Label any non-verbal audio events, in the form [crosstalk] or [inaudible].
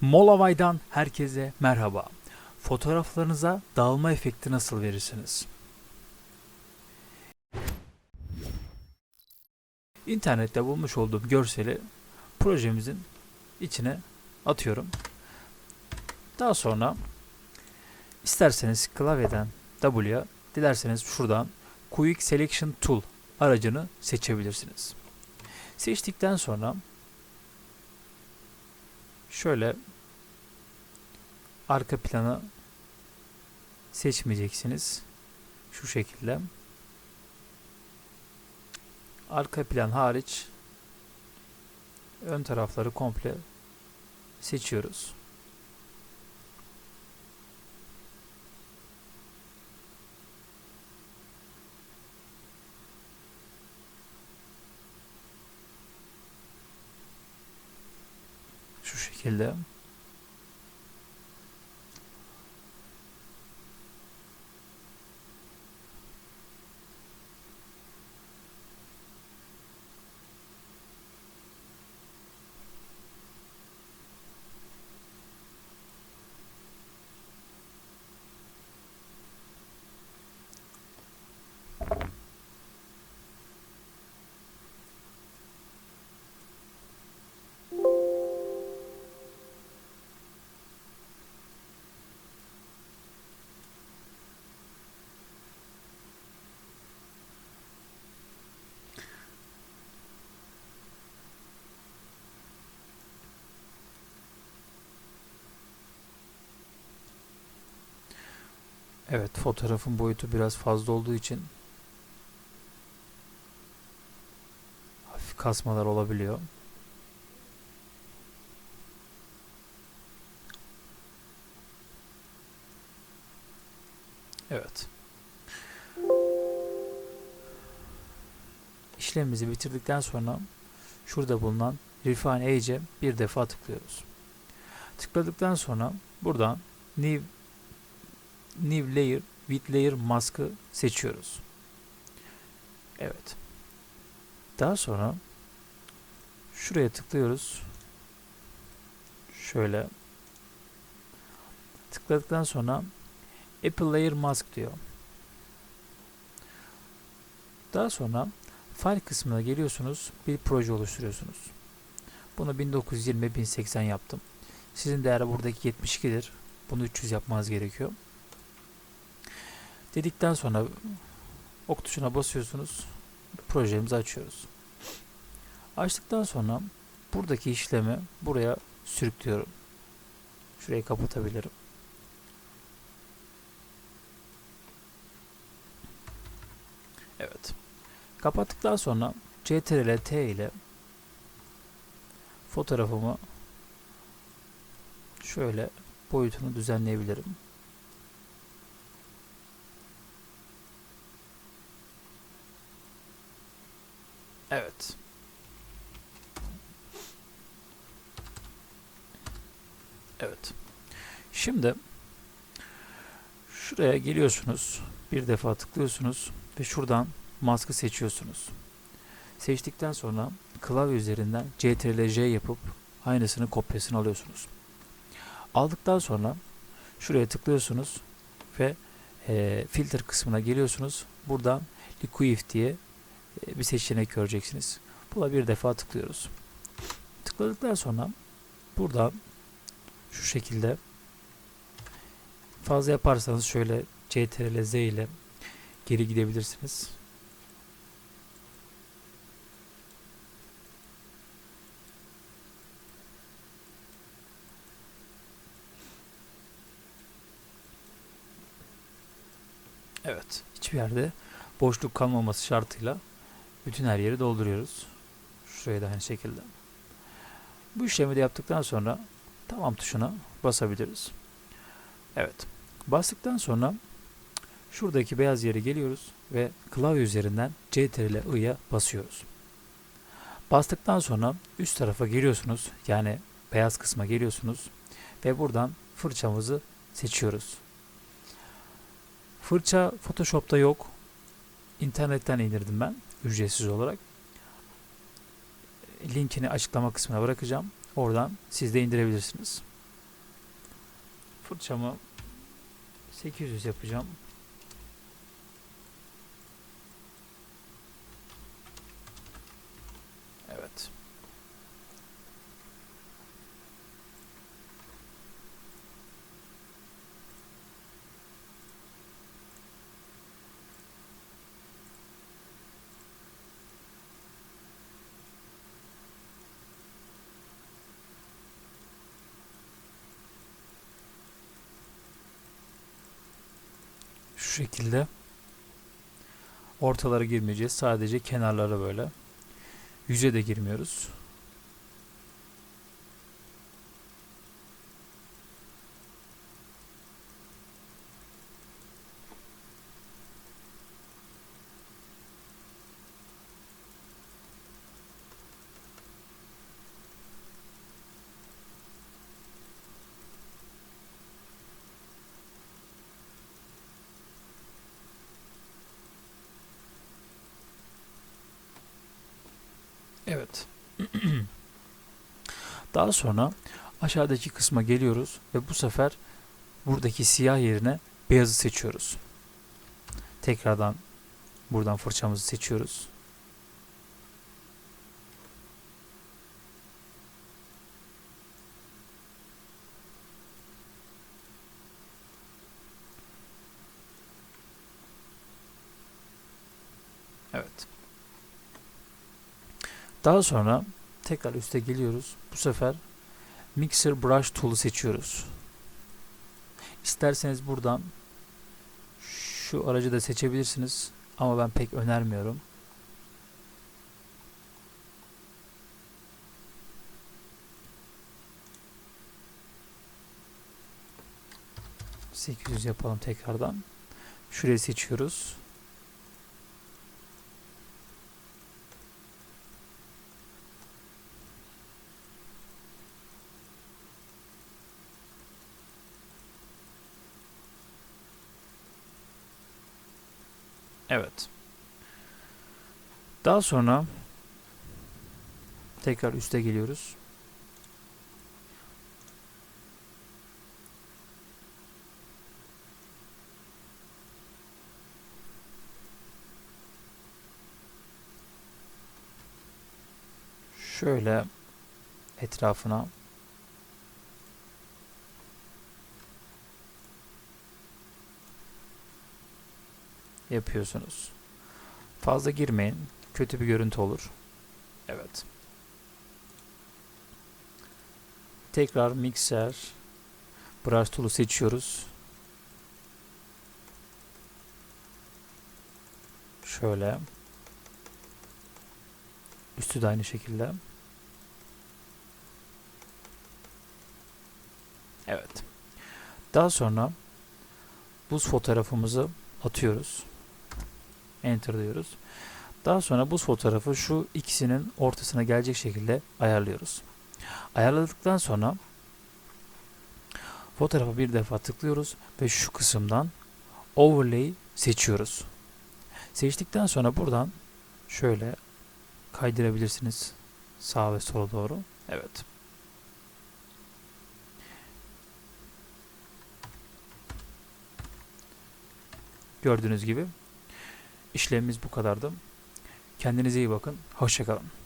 Molavay'dan herkese merhaba. Fotoğraflarınıza dağılma efekti nasıl verirsiniz? İnternette bulmuş olduğum görseli projemizin içine atıyorum. Daha sonra isterseniz klavyeden W'ya, dilerseniz şuradan Quick Selection Tool aracını seçebilirsiniz. Seçtikten sonra şöyle arka planı seçmeyeceksiniz. Şu şekilde. Arka plan hariç ön tarafları komple seçiyoruz. Şu şekilde. Evet, fotoğrafın boyutu biraz fazla olduğu için hafif kasmalar olabiliyor. Evet. İşlemimizi bitirdikten sonra şurada bulunan Refine Age'e bir defa tıklıyoruz. Tıkladıktan sonra buradan New New Layer with Layer Mask'ı seçiyoruz. Evet. Daha sonra şuraya tıklıyoruz. Şöyle tıkladıktan sonra Apple Layer Mask diyor. Daha sonra file kısmına geliyorsunuz. Bir proje oluşturuyorsunuz. Bunu 1920-1080 yaptım. Sizin değeri buradaki 72'dir. Bunu 300 yapmanız gerekiyor. Dedikten sonra ok tuşuna basıyorsunuz. Projemizi açıyoruz. Açtıktan sonra buradaki işlemi buraya sürüklüyorum. Şurayı kapatabilirim. Evet. Kapattıktan sonra CTRL T ile fotoğrafımı şöyle boyutunu düzenleyebilirim. Evet. Evet. Şimdi şuraya geliyorsunuz. Bir defa tıklıyorsunuz ve şuradan maskı seçiyorsunuz. Seçtikten sonra klavye üzerinden CTRL-J yapıp aynısını kopyasını alıyorsunuz. Aldıktan sonra şuraya tıklıyorsunuz ve e, filtre kısmına geliyorsunuz. Buradan Liquif diye e, bir seçenek göreceksiniz. Buna bir defa tıklıyoruz. Tıkladıktan sonra buradan şu şekilde fazla yaparsanız şöyle CTRL Z ile geri gidebilirsiniz. Evet. Hiçbir yerde boşluk kalmaması şartıyla bütün her yeri dolduruyoruz. Şuraya da aynı şekilde. Bu işlemi de yaptıktan sonra tamam tuşuna basabiliriz. Evet. Bastıktan sonra şuradaki beyaz yere geliyoruz ve klavye üzerinden CTRL I'ya basıyoruz. Bastıktan sonra üst tarafa geliyorsunuz. Yani beyaz kısma geliyorsunuz ve buradan fırçamızı seçiyoruz. Fırça Photoshop'ta yok. İnternetten indirdim ben ücretsiz olarak. Linkini açıklama kısmına bırakacağım. Oradan siz de indirebilirsiniz. Fırçamı 800 yapacağım. Şu şekilde ortalara girmeyeceğiz. Sadece kenarlara böyle. Yüze de girmiyoruz. Evet. [clears throat] Daha sonra aşağıdaki kısma geliyoruz ve bu sefer buradaki siyah yerine beyazı seçiyoruz. Tekrardan buradan fırçamızı seçiyoruz. Evet. Daha sonra tekrar üste geliyoruz. Bu sefer Mixer Brush Tool'u seçiyoruz. İsterseniz buradan şu aracı da seçebilirsiniz. Ama ben pek önermiyorum. ...800 yapalım tekrardan. Şurayı seçiyoruz. Evet. Daha sonra tekrar üste geliyoruz. Şöyle etrafına yapıyorsunuz. Fazla girmeyin. Kötü bir görüntü olur. Evet. Tekrar mikser brush tool'u seçiyoruz. Şöyle. Üstü de aynı şekilde. Evet. Daha sonra buz fotoğrafımızı atıyoruz. Enter diyoruz. Daha sonra bu fotoğrafı şu ikisinin ortasına gelecek şekilde ayarlıyoruz. Ayarladıktan sonra fotoğrafa bir defa tıklıyoruz ve şu kısımdan overlay seçiyoruz. Seçtikten sonra buradan şöyle kaydırabilirsiniz sağa ve sola doğru. Evet. Gördüğünüz gibi işlemimiz bu kadardı. Kendinize iyi bakın. Hoşçakalın.